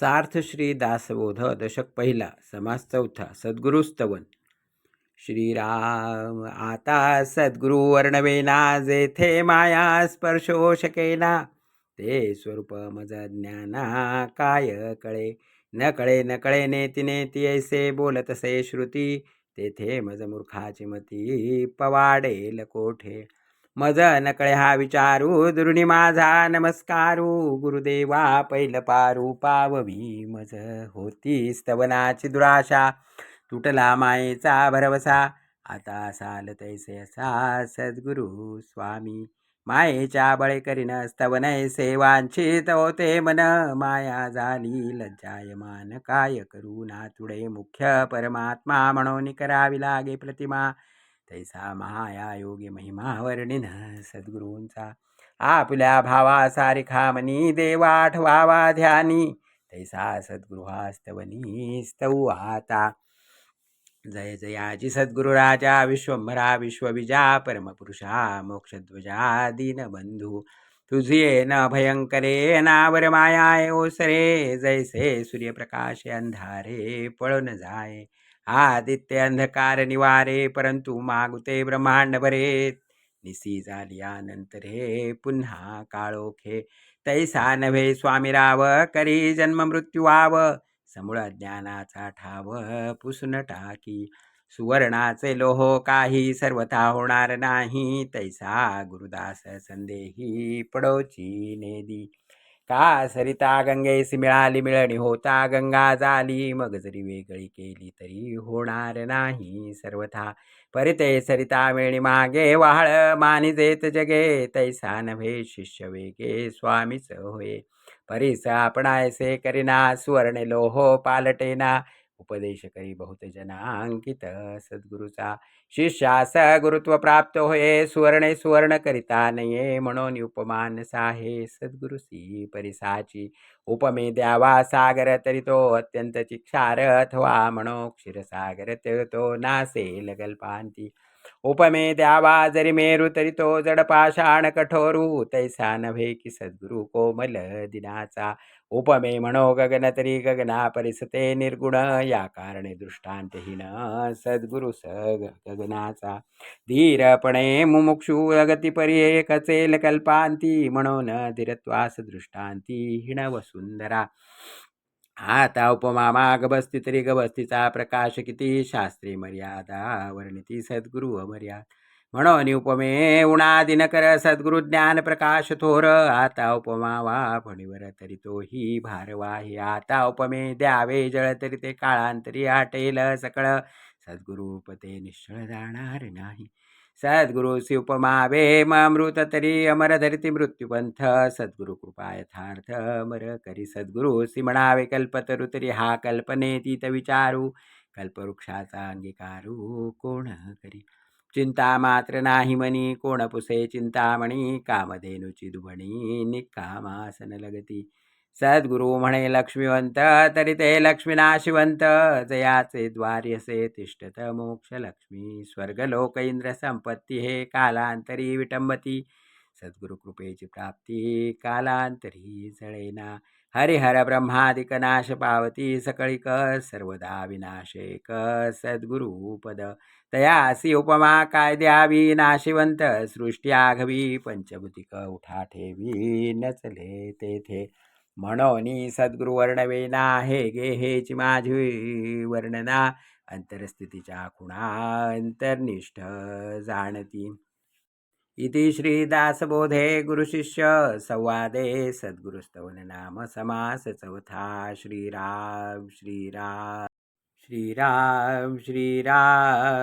सार्थ श्री दासबोध दशक पहिला समास चौथा सद्गुरुस्तवन श्रीराम आता सद्गुरु वर्णवेना जेथे माया स्पर्शो शकेना ते स्वरूप मज ज्ञाना काय कळे? न कळे न कळे नेती नेती ऐसे बोलतसे श्रुती तेथे मज मूर्खाची मती पवाडेल कोठे? मज नकळे हा विचारू दुर्णी माझा नमस्कारू गुरुदेवा पैल पारू पाववी मज होती स्तवनाची दुराशा तुटला मायेचा भरवसा आता साल तैसे असा सद्गुरु स्वामी. मायेच्या बळे करीन स्तवन सेवांचित होते मन माया झाली लज्जायमान काय करू नातुडे मुख्य परमात्मा म्हणून करावी लागे प्रतिमा. तैसा महाया योगी महिमा वर्णिन सद्गुरूंचा. आपल्या भावा सारिखा मनी देवाठवावा ध्यानी. तैसा सद्गुरुहास्तवनी स्तव आता. जय जयाजी सद्गुरुराजा विश्वंभरा विश्वविजा परमपुरुषा मोक्षध्वजा दीनबंधू तुझी न भयंकरे नावर मायाय ओसरे. जैसे सूर्यप्रकाश अंधारे पळून जाय. आदित्य अंधकार निवारे परंतु मागुते ब्रह्मांड बरे निसी झालियानंतर हे पुन्हा काळोखे तैसा नव्हे स्वामीराव करी जन्म मृत्यू वाव समूळ ज्ञानाचा ठाव पुसून टाकी. सुवर्णाचे लोह काही सर्वथा होणार नाही. तैसा गुरुदास संदेही पडोची नेदी का सरिता गंगेसी मिळाली मिळणी होता गंगा झाली मग जरी वेगळी केली तरी होणार नाही सर्वथा. परिते सरिता मिळणी मागे वाहळ मानिजेत जगे. तैसा नव्हे शिष्य वेगे स्वामीच होय. परिस आपणायसे करिना सुवर्ण लोह पालटेना. उपदेश करी बहुत जनांकित सद्गुरुचा शिष्यास गुरुत्व प्राप्त होये सुवर्णे सुवर्ण करिता नये म्हणून उपमान साहे सद्गुरुसी परिसाची उपमे द्यावा सागर तरी तो अत्यंत चिक्षार अथवा म्हणो क्षीरसागर तरी तो नासेल गल्पांती उपमे द्यावा जरी मेरू तरी तो जडपाषाण कठोरू तैसा नव्हे की सद्गुरु कोमल दिनाचा। उपमे म्हणो गगन तरी गगना परिसते निर्गुण या कारणे दृष्टांतहीन सद्गुरु स गगनाचा। धीरपणे मुमुक्षु अगती परी कचेल कल्पांती म्हणून धीरत्वास दृष्टांती हिण वसुंधरा। आता उपमा माग बसती तरी गबस्तीचा प्रकाश किती शास्त्री मर्यादा वर्णिती सद्गुरु अमर्याद. म्हणून उपमे उणादिन कर सद्गुरु ज्ञान प्रकाश थोर आता उपमा वा फणीवर तरी तोही भारवाही आता उपमे द्यावे जळ तरी ते काळांतरी आटेल सकळ सद्गुरुपते निश्चळ जाणार नाही. सद्गुरु उपमावे अमृत तरी अमर धरती मृत्यूपंथ सद्गुरु कृपा यथार्थ अमर करी। सद्गुरु सी म्हणावे कल्पतरू तरी हा कल्पने तीत विचारू। कल्पवृक्षाचा अंगीकारू कोण करी? चिंता मात्र नाही मनी कोण पुसे चिंतामणी कामधेनुची दुभणी निकामासन लगती। सद्गुरु म्हणे लक्ष्मीवंत तरी ते लक्ष्मीनाशिवंत. जयाचे द्वार्यसे तिष्ठत मोक्ष लक्ष्मी. स्वर्गलोक इंद्र संपत्ती हे कालांतरी विटंबती. सद्गुरु कृपेची प्राप्ती कालांतरी जळेना. हरिहर ब्रह्मादिक नाश पावती सकळिक सर्वदा क सद्गुरुपद तयासी उपमा काय द्यावी नाशिवंत? सृष्टी आघवी पंचभूतिक उठा ठेवी नचले तेथे. म्हणोनी सद्गुरु वर्णवेना हे गे हेची माझी वर्णना. अंतरस्थितीच्या खुणा अंतर्निष्ठ जाणती. इति श्रीदासबोधे गुरुशिष्य संवादे सद्गुरुस्तवन नाम समास चौथा. श्रीराम श्रीराम श्रीराम श्रीराम.